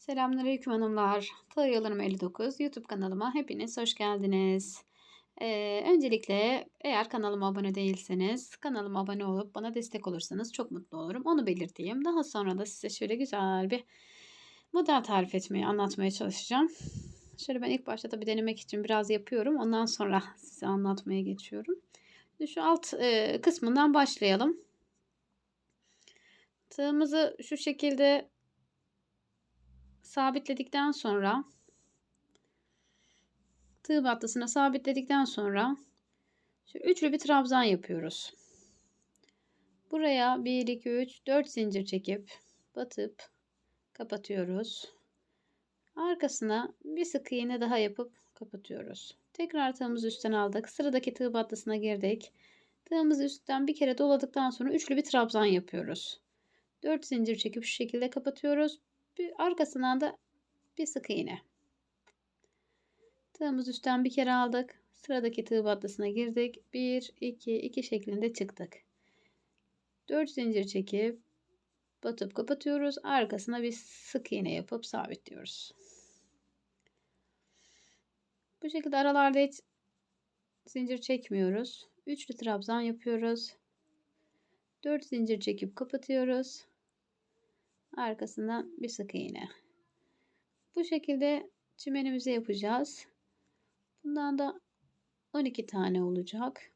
Selamünaleyküm hanımlar. Tığ 59 YouTube kanalıma hepiniz hoş geldiniz. Ee, öncelikle eğer kanalıma abone değilseniz kanalıma abone olup bana destek olursanız çok mutlu olurum. Onu belirteyim. Daha sonra da size şöyle güzel bir model tarif etmeyi anlatmaya çalışacağım. Şöyle ben ilk başta tabii denemek için biraz yapıyorum. Ondan sonra size anlatmaya geçiyorum. Şu alt e, kısmından başlayalım. Tığımızı şu şekilde sabitledikten sonra tığ battısına sabitledikten sonra üçlü bir trabzan yapıyoruz. Buraya 1 2 3 4 zincir çekip batıp kapatıyoruz. Arkasına bir sık iğne daha yapıp kapatıyoruz. Tekrar tığımızı üstten aldık. Sıradaki tığ battısına girdik. Tığımızı üstten bir kere doladıktan sonra üçlü bir trabzan yapıyoruz. 4 zincir çekip şu şekilde kapatıyoruz. Bir arkasından da bir sık iğne. Tığımız üstten bir kere aldık. Sıradaki tığ battısına girdik. 1 2 2 şeklinde çıktık. 4 zincir çekip batıp kapatıyoruz. Arkasına bir sık iğne yapıp sabitliyoruz. Bu şekilde aralarda hiç zincir çekmiyoruz. Üçlü trabzan yapıyoruz. 4 zincir çekip kapatıyoruz. Arkasından bir sık iğne. Bu şekilde çimenimizi yapacağız. Bundan da 12 tane olacak.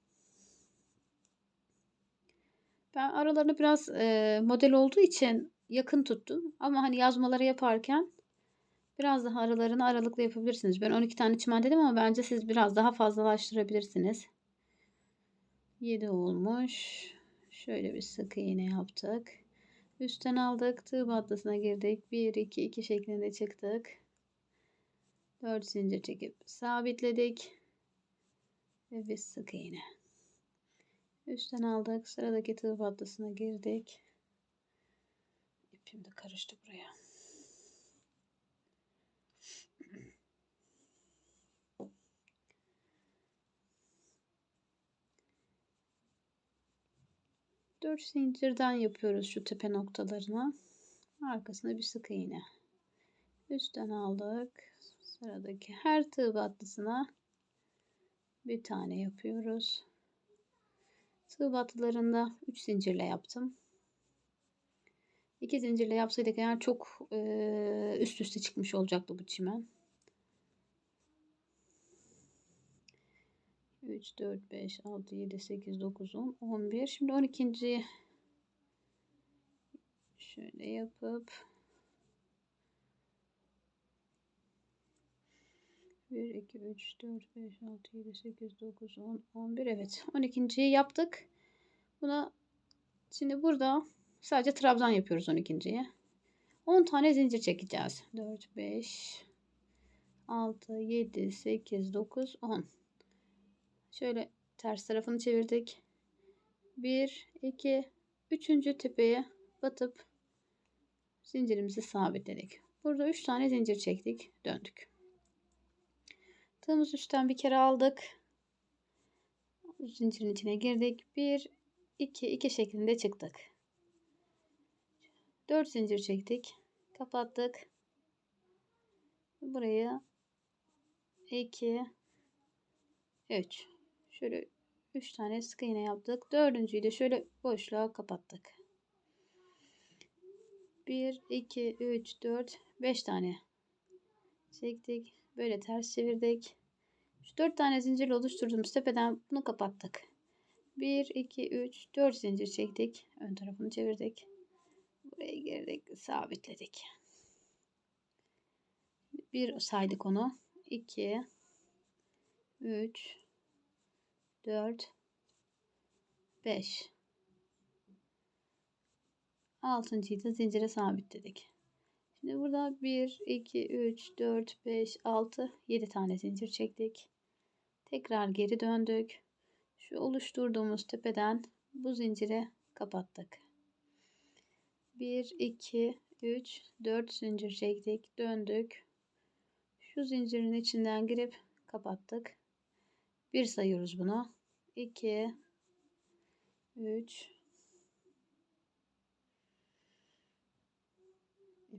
Ben aralarını biraz e, model olduğu için yakın tuttum. Ama hani yazmaları yaparken biraz daha aralarını aralıklı yapabilirsiniz. Ben 12 tane çimen dedim ama bence siz biraz daha fazlalaştırabilirsiniz. 7 olmuş. Şöyle bir sık iğne yaptık. Üstten aldık. Tığ battısına girdik. 1, 2, 2 şeklinde çıktık. 4 zincir çekip sabitledik. Ve bir sık iğne. Üstten aldık. Sıradaki tığ battısına girdik. İpim de karıştı buraya. Dört zincirden yapıyoruz şu tepe noktalarına. Arkasına bir sık iğne. Üstten aldık. Sıradaki her tığ battısına bir tane yapıyoruz. Tığ battılarında 3 zincirle yaptım. 2 zincirle yapsaydık eğer çok e, üst üste çıkmış olacaktı bu çimen. 3, 4, 5, 6, 7, 8, 9, 10, 11. Şimdi 12. şöyle yapıp 1, 2, 3, 4, 5, 6, 7, 8, 9, 10, 11. Evet. 12.yi yaptık. Buna şimdi burada sadece trabzan yapıyoruz 12.ye. 10 tane zincir çekeceğiz. 4, 5, 6, 7, 8, 9, 10. Şöyle ters tarafını çevirdik. 1, 2, 3. tepeye batıp zincirimizi sabitledik. Burada 3 tane zincir çektik. Döndük. Tığımız üstten bir kere aldık. Zincirin içine girdik. 1, 2, 2 şeklinde çıktık. 4 zincir çektik. Kapattık. Burayı 2, 3. Şöyle 3 tane sık iğne yaptık. Dördüncüyü de şöyle boşluğa kapattık. 1, 2, 3, 4, 5 tane çektik. Böyle ters çevirdik. Şu 4 tane zincir oluşturduğumuz tepeden bunu kapattık. 1, 2, 3, 4 zincir çektik. Ön tarafını çevirdik. Buraya girdik. Sabitledik. Bir saydık onu. 2, 3, 4, 5. Altıncıyı da zincire sabitledik. Şimdi burada 1, 2, 3, 4, 5, 6, 7 tane zincir çektik. Tekrar geri döndük. Şu oluşturduğumuz tepeden bu zincire kapattık. 1, 2, 3, 4 zincir çektik. Döndük. Şu zincirin içinden girip kapattık. 1 sayıyoruz bunu. 2, 3,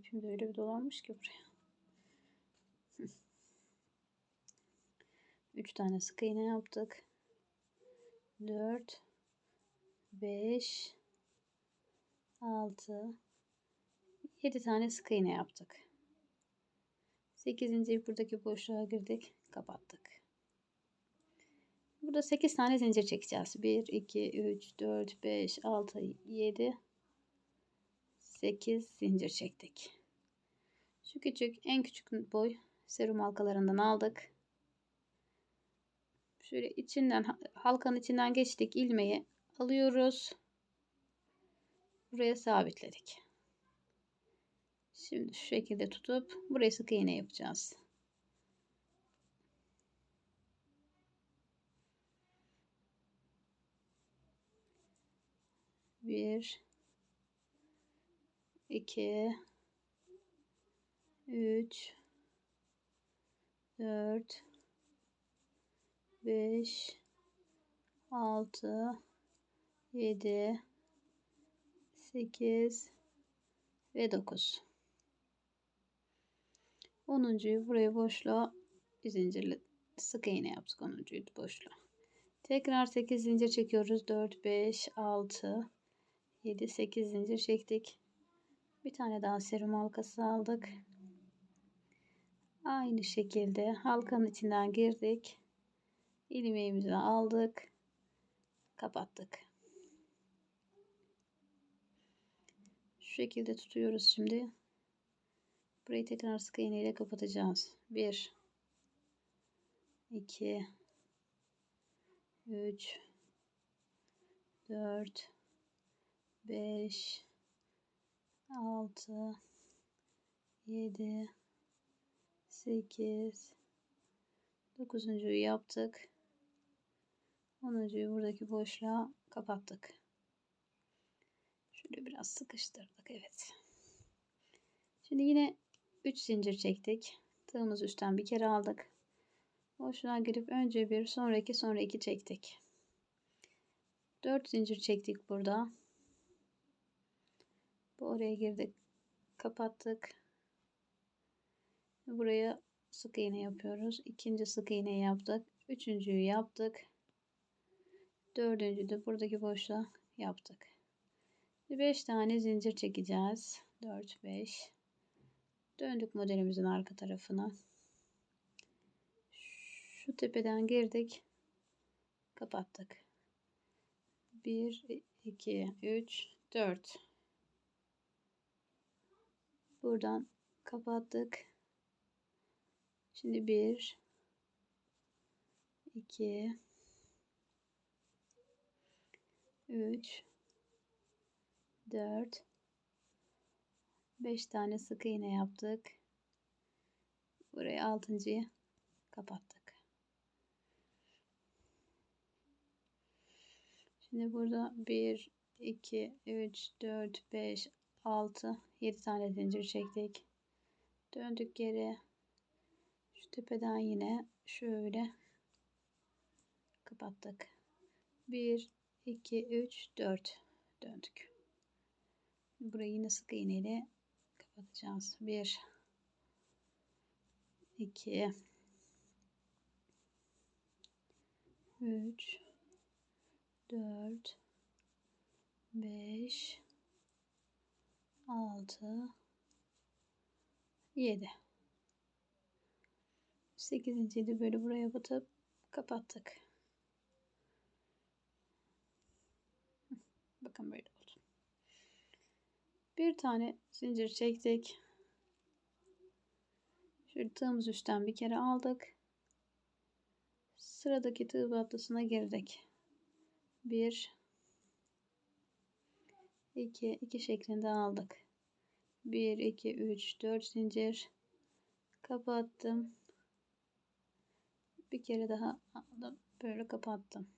Şimdi öyle bir dolanmış ki buraya. Hı. Üç tane sık iğne yaptık. Dört, beş, altı, yedi tane sık iğne yaptık. Sekizinci buradaki boşluğa girdik. Kapattık. Burada 8 tane zincir çekeceğiz. 1, 2, 3, 4, 5, 6, 7, 8 zincir çektik. Şu küçük en küçük boy serum halkalarından aldık. Şöyle içinden halkanın içinden geçtik ilmeği alıyoruz. Buraya sabitledik. Şimdi şu şekilde tutup buraya sık iğne yapacağız. Bir, iki, üç, dört, beş, altı, yedi, sekiz ve dokuz. Onuncuyu buraya boşluğa bir zincirli sık iğne yaptık. Onuncuyu boşluğa. Tekrar 8 zincir çekiyoruz. 4, 5, 6, 7, 8 zincir çektik. Bir tane daha serum halkası aldık. Aynı şekilde halkanın içinden girdik. ilmeğimizi aldık. Kapattık. Şu şekilde tutuyoruz şimdi. Burayı tekrar sık iğne ile kapatacağız. 1 2 3 4 5 6 7 8 9. yaptık. 10. buradaki boşluğa kapattık. Şöyle biraz sıkıştırdık. Evet. Şimdi yine 3 zincir çektik. Tığımız üstten bir kere aldık. Boşluğa girip önce bir sonra iki sonra iki çektik. 4 zincir çektik burada. Bu oraya girdik. Kapattık. Buraya sık iğne yapıyoruz. İkinci sık iğne yaptık. Üçüncüyü yaptık. Dördüncü de buradaki boşluğa yaptık. 5 tane zincir çekeceğiz. 4 5 Döndük modelimizin arka tarafına. Şu tepeden girdik. Kapattık. 1, 2, 3, 4. Buradan kapattık. Şimdi 1, 2, 3, 4, 5 tane sık iğne yaptık. Buraya altıncıyı kapattık. Şimdi burada 1, 2, 3, 4, 5, 6, 7 tane zincir çektik. Döndük geri. Şu tepeden yine şöyle kapattık. 1, 2, 3, 4 döndük. Burayı yine sık iğneyle kapatacağız. 1 2 3 4 5 6 7 8. de böyle buraya batıp kapattık. Bakın böyle oldu. Bir tane zincir çektik. Şöyle tığımız üstten bir kere aldık. Sıradaki tığ battısına girdik. 1 2 2 şeklinde aldık. 1 2 3 4 zincir kapattım. Bir kere daha aldım. Böyle kapattım.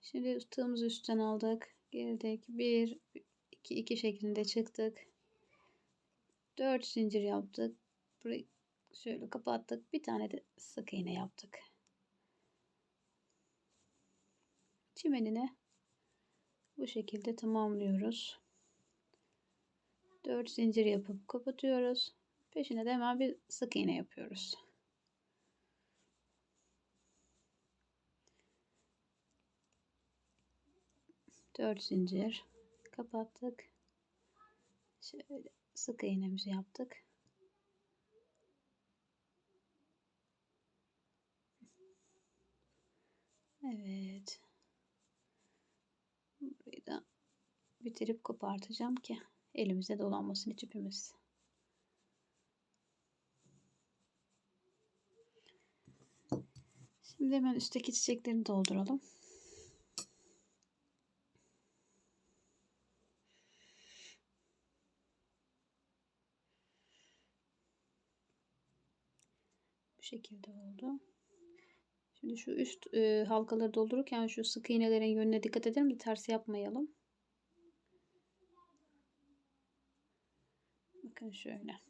Şimdi tığımızı üstten aldık. Girdik. 1 2 2 şeklinde çıktık. 4 zincir yaptık. Burayı şöyle kapattık. Bir tane de sık iğne yaptık. Çimenine bu şekilde tamamlıyoruz. 4 zincir yapıp kapatıyoruz. Peşine de hemen bir sık iğne yapıyoruz. Dört zincir kapattık. Şöyle sık iğnemizi yaptık. Evet. Burayı da bitirip kopartacağım ki elimize dolanmasın hiç ipimiz. Şimdi hemen üstteki çiçeklerini dolduralım. Bu şekilde oldu. Şimdi şu üst e, halkaları doldururken şu sık iğnelerin yönüne dikkat edelim de ters yapmayalım. Bakın şöyle.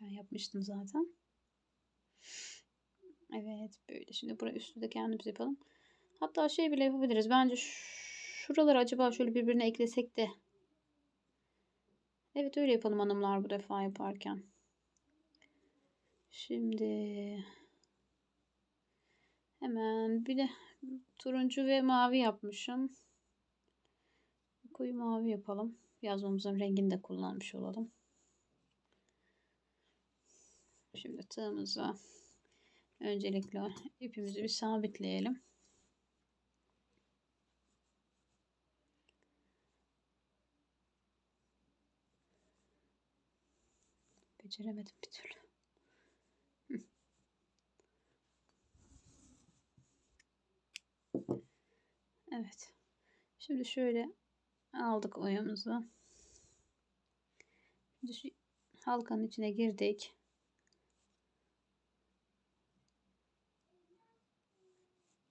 Ben yapmıştım zaten. Evet böyle. Şimdi buraya üstü de kendimiz yapalım. Hatta şey bile yapabiliriz. Bence şuraları acaba şöyle birbirine eklesek de. Evet öyle yapalım hanımlar bu defa yaparken. Şimdi hemen bir de turuncu ve mavi yapmışım. Koyu mavi yapalım. Yazmamızın rengini de kullanmış olalım. Şimdi tığımıza öncelikle ipimizi bir sabitleyelim. Beceremedim bir türlü. Evet. Şimdi şöyle aldık oyamızı. Şimdi şu halkanın içine girdik.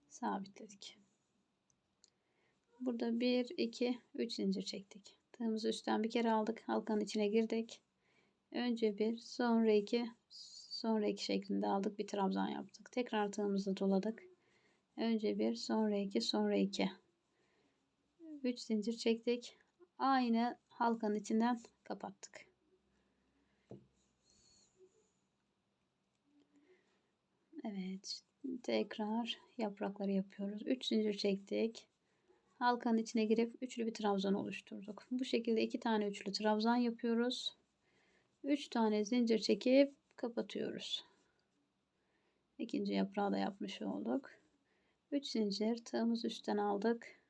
sabitledik. Burada 1, 2, 3 zincir çektik. Tığımızı üstten bir kere aldık. Halkanın içine girdik. Önce bir, sonra iki, sonra iki şeklinde aldık. Bir trabzan yaptık. Tekrar tığımızı doladık. Önce bir, sonra iki, sonra iki. 3 zincir çektik. Aynı halkanın içinden kapattık. Evet tekrar yaprakları yapıyoruz. 3 zincir çektik. Halkanın içine girip üçlü bir trabzan oluşturduk. Bu şekilde iki tane üçlü trabzan yapıyoruz. 3 tane zincir çekip kapatıyoruz. İkinci yaprağı da yapmış olduk. 3 zincir tığımız üstten aldık.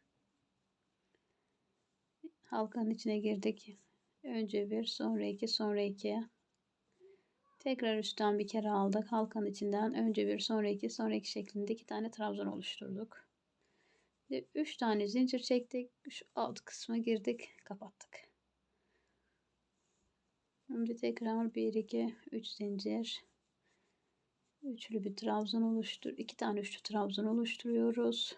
Halkanın içine girdik. Önce bir, sonra iki, sonra iki. Tekrar üstten bir kere aldık. Halkanın içinden önce bir sonra iki sonra iki şeklinde iki tane trabzan oluşturduk. Ve üç tane zincir çektik. Şu alt kısma girdik. Kapattık. Şimdi tekrar bir iki üç zincir. Üçlü bir trabzan oluştur. iki tane üçlü trabzan oluşturuyoruz.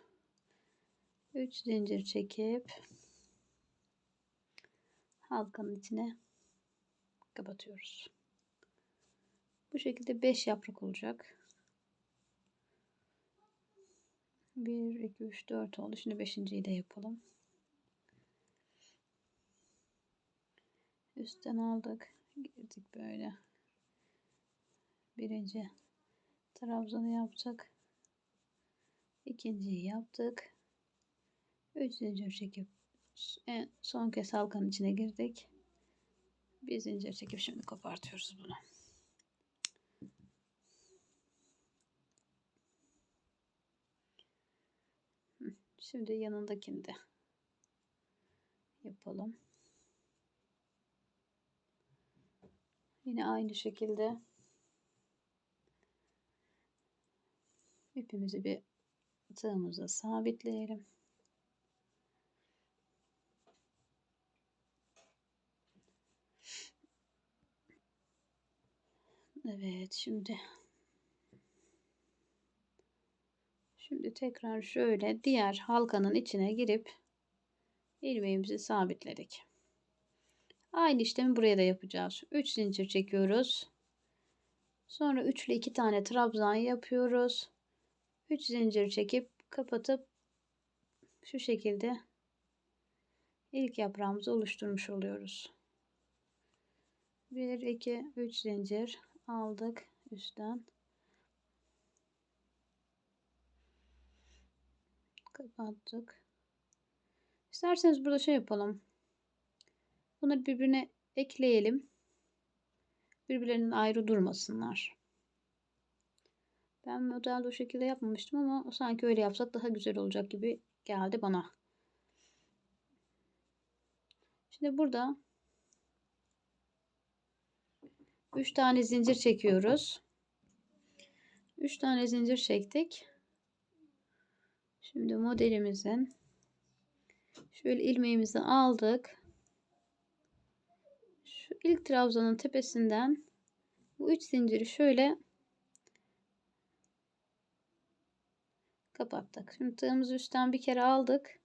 Üç zincir çekip halkanın içine kapatıyoruz. Bu şekilde 5 yaprak olacak. 1, 2, 3, 4 oldu. Şimdi 5.yi de yapalım. Üstten aldık. Girdik böyle. Birinci trabzanı yaptık. İkinciyi yaptık. Üç zincir çekip en son kez halkanın içine girdik. Bir zincir çekip şimdi kopartıyoruz bunu. Şimdi yanındakini de yapalım. Yine aynı şekilde ipimizi bir tığımıza sabitleyelim. Evet şimdi Şimdi tekrar şöyle diğer halkanın içine girip ilmeğimizi sabitledik. Aynı işlemi buraya da yapacağız. 3 zincir çekiyoruz. Sonra üçlü iki tane trabzan yapıyoruz. 3 zincir çekip kapatıp şu şekilde ilk yaprağımızı oluşturmuş oluyoruz. 1 2 3 zincir aldık üstten. Kapattık. İsterseniz burada şey yapalım. Bunları birbirine ekleyelim. Birbirlerinin ayrı durmasınlar. Ben modelde o şekilde yapmamıştım ama sanki öyle yapsak daha güzel olacak gibi geldi bana. Şimdi burada 3 tane zincir çekiyoruz. 3 tane zincir çektik. Şimdi modelimizin şöyle ilmeğimizi aldık. İlk trabzanın tepesinden bu 3 zinciri şöyle kapattık. Şimdi tığımızı üstten bir kere aldık.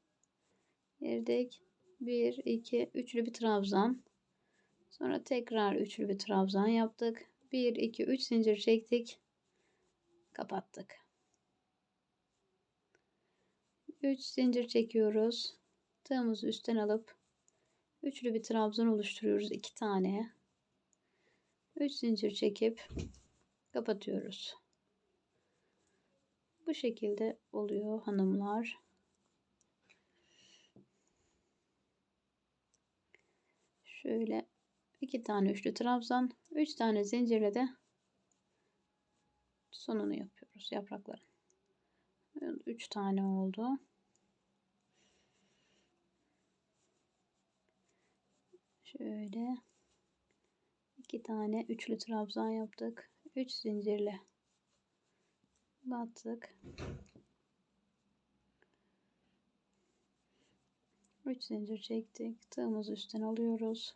Girdik. 1 2 üçlü bir trabzan. Sonra tekrar üçlü bir trabzan yaptık. 1 2 3 zincir çektik. Kapattık. 3 zincir çekiyoruz. Tığımızı üstten alıp üçlü bir trabzan oluşturuyoruz. 2 tane. 3 zincir çekip kapatıyoruz. Bu şekilde oluyor hanımlar. Şöyle iki tane üçlü trabzan, üç tane zincirle de sonunu yapıyoruz yaprakların. Üç tane oldu. Şöyle iki tane üçlü trabzan yaptık. Üç zincirle battık. 3 zincir çektik. Tığımızı üstten alıyoruz.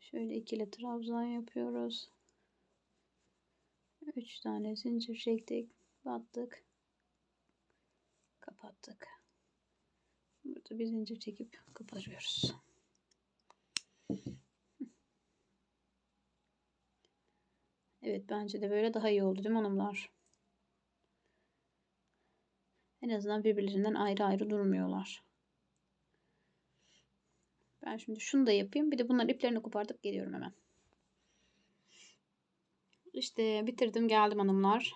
Şöyle ikili trabzan yapıyoruz. 3 tane zincir çektik. Battık. Kapattık. Burada bir zincir çekip kapatıyoruz. Evet bence de böyle daha iyi oldu değil mi hanımlar? En azından birbirlerinden ayrı ayrı durmuyorlar. Ben şimdi şunu da yapayım. Bir de bunların iplerini kopartıp geliyorum hemen. İşte bitirdim geldim hanımlar.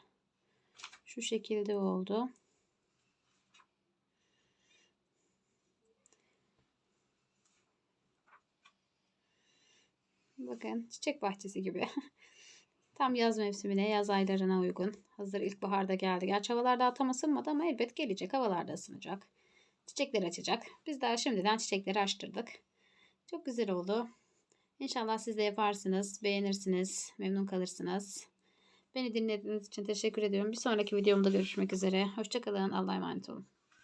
Şu şekilde oldu. Bakın çiçek bahçesi gibi. Tam yaz mevsimine, yaz aylarına uygun. Hazır ilkbaharda geldi. Gerçi havalar daha tam ısınmadı ama elbet gelecek. Havalar da ısınacak. Çiçekler açacak. Biz daha şimdiden çiçekleri açtırdık. Çok güzel oldu. İnşallah siz de yaparsınız, beğenirsiniz, memnun kalırsınız. Beni dinlediğiniz için teşekkür ediyorum. Bir sonraki videomda görüşmek üzere. Hoşçakalın. Allah'a emanet olun.